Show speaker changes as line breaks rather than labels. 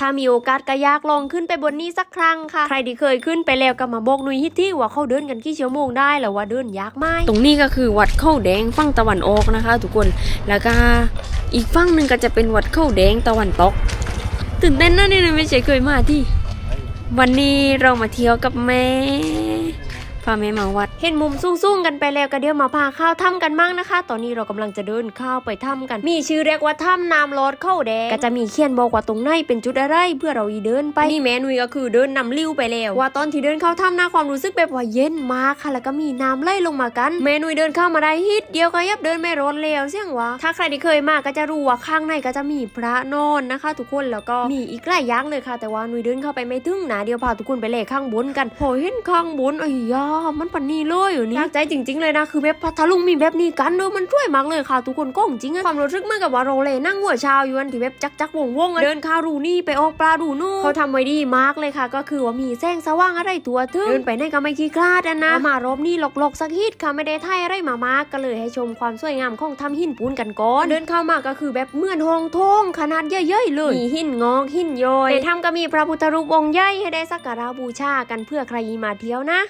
ถ้ามีโอกาสก็อยากลองขึ้นไปบนนี้สักครั้งค่ะ ใครที่เคยขึ้นไปแล้วก็มาบอกนุยฮิตที่ว่าเขาเดินกันกี่ชั่วโมงได้หรือว่าเดินยากไหมตรงนี้ก็คือวัดเข้าแดงฝั่งตะวันออกนะคะ ทุกคนแล้วก็อีกฝั่งหนึ่งก็จะเป็นวัดเข้าแดงตะวันตก ตื่นเต้นนะเนี่ยไม่ใช่เคยมาที่ วันนี้เรามาเที่ยวกับแม่ พาแม่มาวัด เห็นมุมสูงๆกันไปแล้วก็เดี๋ยวมาพาข้าวถ้ำกันมั่งนะคะ ตอนนี้เรากำลังจะเดินเข้าวไปถ้ำกัน มีชื่อเรียกว่าถ้ำน้ำลอดเข้าแดงก็จะมีเขียนบอกว่าตรงไหนเป็นจุดอะไรเพื่อเราอีเดินไปนี่แม่นุยก็คือเดินนำลิ้วไปแล้วว่าตอนที่เดินเข้าถ้ำนะความรู้สึกแบบว่าเย็นมากค่ะแล้วก็มีน้ำไหลลงมากัน แม่นุยเดินเข้ามาได้ฮิตเดียวก็ยับเดินไม่ร้อนแล้วเสียงวะถ้าใครที่เคยมาก็จะรู้ว่าข้างในก็จะมีพระนอนนะคะ ทุกคนแล้วก็มีอีกหลายอย่างเลยค่ะ แต่ว่านุยเดินเข้าไปไม่ถึงนะเดี๋ยวพาทุกคนไปเล่ข้างบนกันโหเห็นข้างบนอ้ยามันปันนี่เลยอยู่นี่ยากใจจริง ๆเลยนะคือแบบพัทลุงมีแบบนี้กันเนอะมันช่วยมากเลยค่ะทุกคนก็จริงอะความรู้สึกเหมื่อนกับว่าโรงเลนั่งหัวชาวอยู่อันที่แบบจักจักวงวงเดินข้าวรูนี่ไปออกปลาดูนู่นเขาทำไว้ดีมากเลยค่ะ ก็คือว่ามีแสงสว่างอะไรตัวทึ่งเดินไปไหนก็ไม่ขี้คลาดอะนะมารอบนี้หลอกๆสักฮิตค่ะไม่ได้ไทยอะไรมามากก็เลยให้ชมความสวยงามของทำหินปูนกันก่อนเดินเข้ามาก็คือแบบเหมือนห้องโถงขนาดใหญ่ๆเลยมีหินงอกหินย้อยในถ้ำก็มีพระพุทธรูปองค์ใหญ่ให้ได้สักการะบูชากันเพื่อใครมาเที่ยวนะ